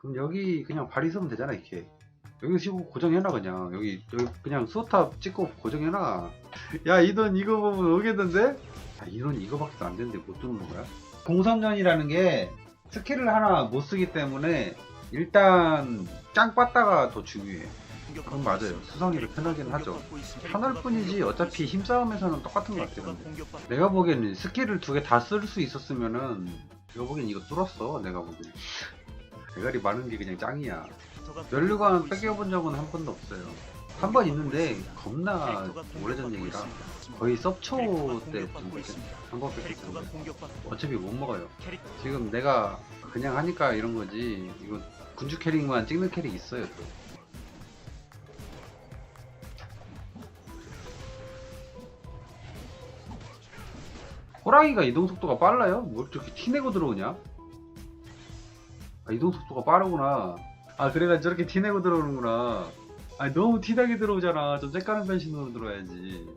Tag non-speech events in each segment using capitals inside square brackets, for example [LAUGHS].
그럼 여기 그냥 발 있으면 되잖아 이렇게. 여기 치고 고정해놔 그냥. 여기 여기 그냥 수탑 찍고 고정해놔. 야 이 돈 이거 보면 오겠는데? 야, 이돈 이거밖에 안 되는데 못 두는 거야? 공선전이라는 게 스킬을 하나 못 쓰기 때문에 일단 짱 빠따가 더 중요해. 그건 맞아요. 수성이를 편하긴 하죠. 편할 뿐이지 어차피 힘싸움에서는 똑같은 것 같아요 근데. 내가 보기에는 스킬을 두 개 다 쓸 수 있었으면은 내가 보기엔 이거 뚫었어 내가 보기엔 대가리 많은 게 그냥 짱이야 면류관 뺏겨본 적은 한 번도 없어요 한 번 있는데 겁나 오래전 얘기라 거의 섭초 때한번 뺏겼죠 어차피 못 먹어요 지금 내가 그냥 하니까 이런 거지 이거 군주 캐릭만 찍는 캐릭 있어요 또. 호랑이가 이동 속도가 빨라요? 뭐 이렇게 티내고 들어오냐? 아, 이동 속도가 빠르구나. 아, 그래가 저렇게 티 내고 들어오는구나. 아, 너무 티나게 들어오잖아. 좀 쬐까는 변신으로 들어야지.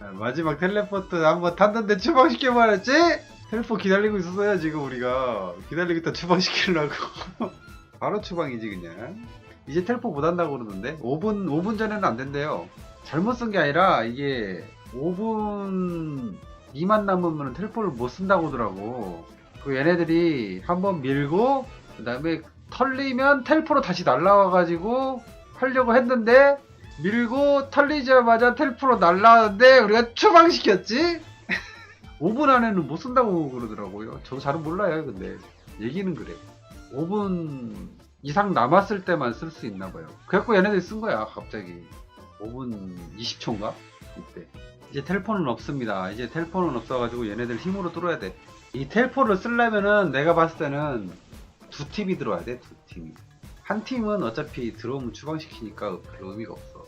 아, 마지막 텔레포트 한번 탔는데 추방시켜 말했지? 텔레포 기다리고 있었어요 지금 우리가. 기다리고 있다 추방시키려고. [LAUGHS] 바로 추방이지 그냥. 이제 텔포 못 한다고 그러는데? 5분 5분 전에는 안 된대요. 잘못 쓴 게 아니라 이게 5분 미만 남으면 텔포를 못 쓴다고 하더라고. 그 얘네들이 한번 밀고 그 다음에 털리면 텔포로 다시 날라와 가지고 하려고 했는데 밀고 털리자마자 텔프로 날라왔는데 우리가 추방시켰지? 5분 안에는 못 쓴다고 그러더라고요. 저도 잘은 몰라요, 근데. 얘기는 그래. 5분 이상 남았을 때만 쓸 수 있나 봐요. 그래갖고 얘네들이 쓴 거야, 갑자기. 5분 20초인가? 이때. 이제 텔포는 없습니다. 이제 텔포는 없어가지고 얘네들 힘으로 뚫어야 돼. 이 텔포를 쓰려면은 내가 봤을 때는 두 팀이 들어와야 돼, 두 팀이. 한 팀은 어차피 들어오면 추방시키니까 별 의미가 없어.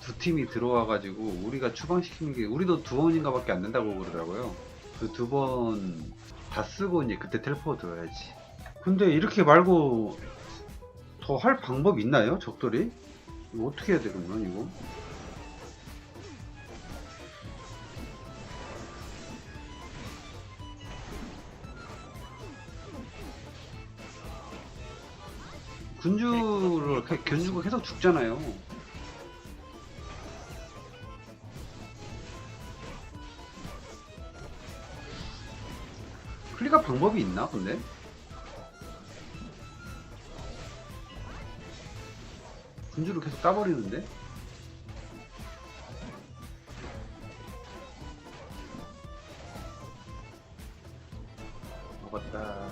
두 팀이 들어와가지고 우리가 추방시키는 게 우리도 두 번인가 밖에 안 된다고 그러더라고요. 그 두 번 다 쓰고 이제 그때 텔포 들어야지. 근데 이렇게 말고 더 할 방법 있나요, 적돌이? 이거 어떻게 해야 되겠나 이거? 군주를 개- 견주고 계속 죽잖아요. 클릭할 방법이 있나 근데? 군주를 계속 따버리는데? 먹었다.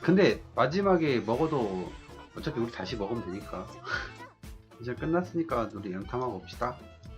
근데 마지막에 먹어도 어차피 우리 다시 먹으면 되니까. [LAUGHS] 이제 끝났으니까 우리 연탐하고 옵시다.